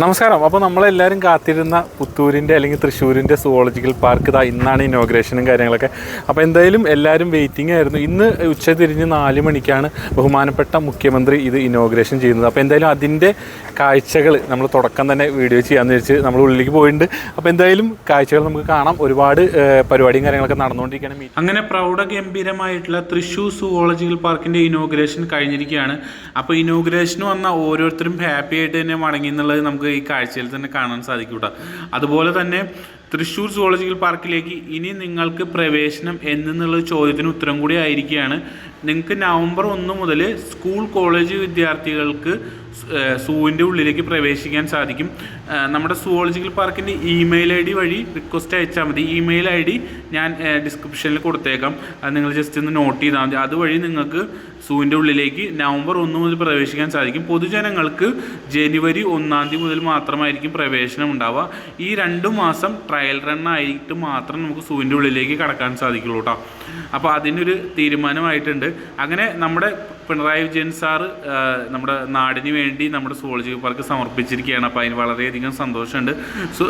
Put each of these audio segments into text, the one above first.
നമസ്കാരം. അപ്പോൾ നമ്മളെല്ലാവരും കാത്തിരുന്ന പുത്തൂരിന്റെ അല്ലെങ്കിൽ തൃശ്ശൂരിന്റെ സുവോളജിക്കൽ പാർക്ക് ഇതാ ഇന്നാണ് ഇനോഗ്രേഷനും കാര്യങ്ങളൊക്കെ. അപ്പോൾ എന്തായാലും എല്ലാവരും വെയിറ്റിംഗ് ആയിരുന്നു. ഇന്ന് ഉച്ച തിരിഞ്ഞ് നാല് മണിക്കാണ് ബഹുമാനപ്പെട്ട മുഖ്യമന്ത്രി ഇത് ഇനോഗ്രേഷൻ ചെയ്യുന്നത്. അപ്പോൾ എന്തായാലും അതിന്റെ കാഴ്ചകൾ നമ്മൾ തുടക്കം തന്നെ വീഡിയോ ചെയ്യാമെന്ന് വെച്ച് നമ്മൾ ഉള്ളിലേക്ക് പോയിട്ടുണ്ട് അപ്പോൾ എന്തായാലും കാഴ്ചകൾ നമുക്ക് കാണാം. ഒരുപാട് പരിപാടിയും കാര്യങ്ങളൊക്കെ നടന്നുകൊണ്ടിരിക്കുകയാണ് അങ്ങനെ പ്രൗഢഗംഭീരമായിട്ടുള്ള തൃശ്ശൂർ സുവോളജിക്കൽ പാർക്കിന്റെ ഇനോഗ്രേഷൻ കഴിഞ്ഞിരിക്കുകയാണ് അപ്പോൾ ഇനോഗ്രേഷന് വന്ന ഓരോരുത്തരും ഹാപ്പി ആയിട്ട് തന്നെ മടങ്ങി എന്നുള്ളത് നമുക്ക് ഈ കാഴ്ചയിൽ തന്നെ കാണാൻ സാധിക്കും കേട്ടോ അതുപോലെ തന്നെ തൃശ്ശൂർ സുവോളജിക്കൽ പാർക്കിലേക്ക് ഇനി നിങ്ങൾക്ക് പ്രവേശനം എന്നുള്ള ചോദ്യത്തിന് ഉത്തരം കൂടി ആയിരിക്കുകയാണ്. നിങ്ങൾക്ക് നവംബർ ഒന്ന് മുതൽ സ്കൂൾ കോളേജ് വിദ്യാർത്ഥികൾക്ക് സൂവിന്റെ ഉള്ളിലേക്ക് പ്രവേശിക്കാൻ സാധിക്കും. നമ്മുടെ സുവോളജിക്കൽ പാർക്കിന്റെ ഇമെയിൽ ഐ ഡി വഴി റിക്വസ്റ്റ് അയച്ചാൽ മതി. ഇമെയിൽ ഐ ഡി ഞാൻ ഡിസ്ക്രിപ്ഷനിൽ കൊടുത്തേക്കാം. അത് നിങ്ങൾ ജസ്റ്റ് ഒന്ന് നോട്ട് ചെയ്താൽ മതി. അതുവഴി നിങ്ങൾക്ക് സൂവിന്റെ ഉള്ളിലേക്ക് നവംബർ ഒന്ന് മുതൽ പ്രവേശിക്കാൻ സാധിക്കും. പൊതുജനങ്ങൾക്ക് ജനുവരി ഒന്നാം തീയതി മുതൽ മാത്രമായിരിക്കും പ്രവേശനം ഉണ്ടാവുക. ഈ രണ്ട് മാസം ട്രയൽ റൺ ആയിട്ട് മാത്രം നമുക്ക് സൂവിന്റെ ഉള്ളിലേക്ക് കടക്കാൻ സാധിക്കുള്ളൂ കേട്ടോ അപ്പോൾ അതിനൊരു തീരുമാനമായിട്ടുണ്ട്. അങ്ങനെ നമ്മുടെ പിണറായി വിജയൻ സാറ് നമ്മുടെ നാടിന് വേണ്ടി നമ്മുടെ സോളജി പാർക്ക് സമർപ്പിച്ചിരിക്കുകയാണ്. അപ്പോൾ അതിന് വളരെയധികം സന്തോഷമുണ്ട്. സോ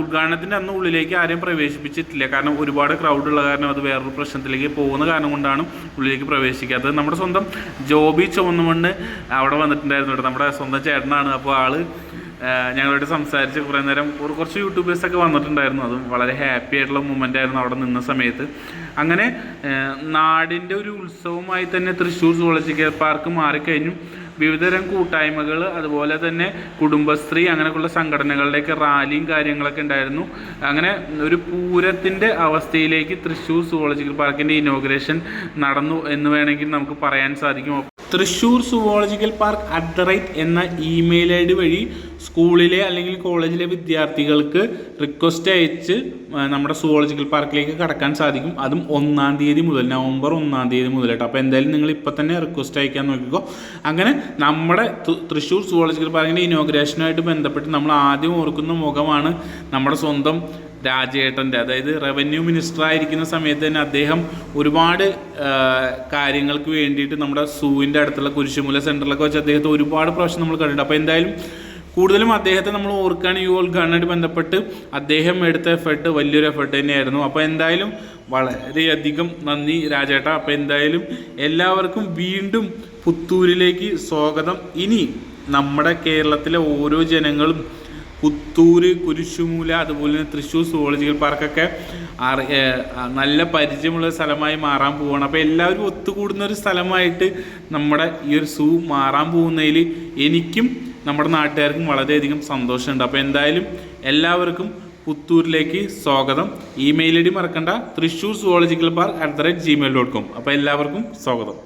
ഉദ്ഘാടനത്തിന്റെ അന്ന് ഉള്ളിലേക്ക് ആരെയും പ്രവേശിപ്പിച്ചിട്ടില്ല. കാരണം ഒരുപാട് ക്രൗഡ് ഉള്ള കാരണം അത് വേറൊരു പ്രശ്നത്തിലേക്ക് പോകുന്ന കാരണം കൊണ്ടാണ് ഉള്ളിലേക്ക് പ്രവേശിക്കാത്തത്. നമ്മുടെ സ്വന്തം ജോബി ചുവന്നുമണ്ണ് അവിടെ വന്നിട്ടുണ്ടായിരുന്നു നമ്മുടെ സ്വന്തം ചേട്ടനാണ്. അപ്പോൾ ആൾ ആ, ഞങ്ങളോട് സംസാരിച്ച് കുറേ നേരം കുറച്ച് യൂട്യൂബേഴ്സൊക്കെ വന്നിട്ടുണ്ടായിരുന്നു. അതും വളരെ ഹാപ്പി ആയിട്ടുള്ള മൂമെന്റ് ആയിരുന്നു അവിടെ നിന്ന സമയത്ത്. അങ്ങനെ നാടിന്റെ ഒരു ഉത്സവമായി തന്നെ തൃശ്ശൂർ സുവോളജിക്കൽ പാർക്ക് മാറിക്കഴിഞ്ഞു. വിവിധതരം കൂട്ടായ്മകൾ അതുപോലെ തന്നെ കുടുംബശ്രീ അങ്ങനെയൊക്കെയുള്ള സംഘടനകളുടെയൊക്കെ റാലിയും കാര്യങ്ങളൊക്കെ ഉണ്ടായിരുന്നു. അങ്ങനെ ഒരു പൂരത്തിന്റെ അവസ്ഥയിലേക്ക് തൃശ്ശൂർ സുവോളജിക്കൽ പാർക്കിന്റെ ഇനോഗ്രേഷൻ നടന്നു എന്ന് വേണമെങ്കിൽ നമുക്ക് പറയാൻ സാധിക്കും. Thrissur zoological park at the എന്ന ഇമെയിൽ ഐ ഡി വഴി സ്കൂളിലെ അല്ലെങ്കിൽ കോളേജിലെ വിദ്യാർത്ഥികൾക്ക് റിക്വസ്റ്റ് അയച്ച് നമ്മുടെ സുവോളജിക്കൽ പാർക്കിലേക്ക് കടക്കാൻ സാധിക്കും. അതും ഒന്നാം തീയതി മുതൽ നവംബർ ഒന്നാം തീയതി മുതൽ കേട്ടോ. അപ്പോൾ എന്തായാലും നിങ്ങൾ ഇപ്പം തന്നെ റിക്വസ്റ്റ് അയക്കാൻ നോക്കിക്കോ. അങ്ങനെ നമ്മുടെ തൃശ്ശൂർ സുവോളജിക്കൽ പാർക്കിന്റെ ഇനോഗ്രേഷനുമായിട്ട് ബന്ധപ്പെട്ട് നമ്മൾ ആദ്യം ഓർക്കുന്ന മുഖമാണ് നമ്മുടെ സ്വന്തം രാജേട്ടന്റെ അതായത് റവന്യൂ മിനിസ്റ്റർ ആയിരിക്കുന്ന സമയത്ത് തന്നെ അദ്ദേഹം ഒരുപാട് കാര്യങ്ങൾക്ക് വേണ്ടിയിട്ട് നമ്മുടെ സൂവിന്റെ അടുത്തുള്ള കുരിശുമൂല സെന്ററിലൊക്കെ വെച്ച് അദ്ദേഹത്തെ ഒരുപാട് പ്രാവശ്യം നമ്മൾ കണ്ടിട്ടുണ്ട്. അപ്പോൾ എന്തായാലും കൂടുതലും അദ്ദേഹത്തെ നമ്മൾ ഓർക്കുകയാണ് ഈ കണ്ണായിട്ട് ബന്ധപ്പെട്ട് അദ്ദേഹം എടുത്ത എഫേർട്ട് വലിയൊരു എഫേർട്ട് തന്നെയായിരുന്നു. അപ്പോൾ എന്തായാലും വളരെയധികം നന്ദി രാജേട്ട. അപ്പോൾ എന്തായാലും എല്ലാവർക്കും വീണ്ടും പുത്തൂരിലേക്ക് സ്വാഗതം. ഇനി നമ്മുടെ കേരളത്തിലെ ഓരോ ജനങ്ങളും പുത്തൂർ കുരിശുമൂല അതുപോലെ തന്നെ തൃശ്ശൂർ സുവോളജിക്കൽ പാർക്കൊക്കെ നല്ല പരിചയമുള്ള സ്ഥലമായി മാറാൻ പോവുകയാണ് അപ്പോൾ എല്ലാവരും ഒത്തുകൂടുന്ന ഒരു സ്ഥലമായിട്ട് നമ്മുടെ ഈ ഒരു സൂ മാറാൻ പോകുന്നതിൽ എനിക്കും നമ്മുടെ നാട്ടുകാർക്കും വളരെയധികം സന്തോഷമുണ്ട്. അപ്പോൾ എന്തായാലും എല്ലാവർക്കും പുത്തൂരിലേക്ക് സ്വാഗതം. ഇമെയിൽ ഐ ഡി മറക്കണ്ട. Thrissur zoological park at the rate Gmail dot com അപ്പോൾ എല്ലാവർക്കും സ്വാഗതം.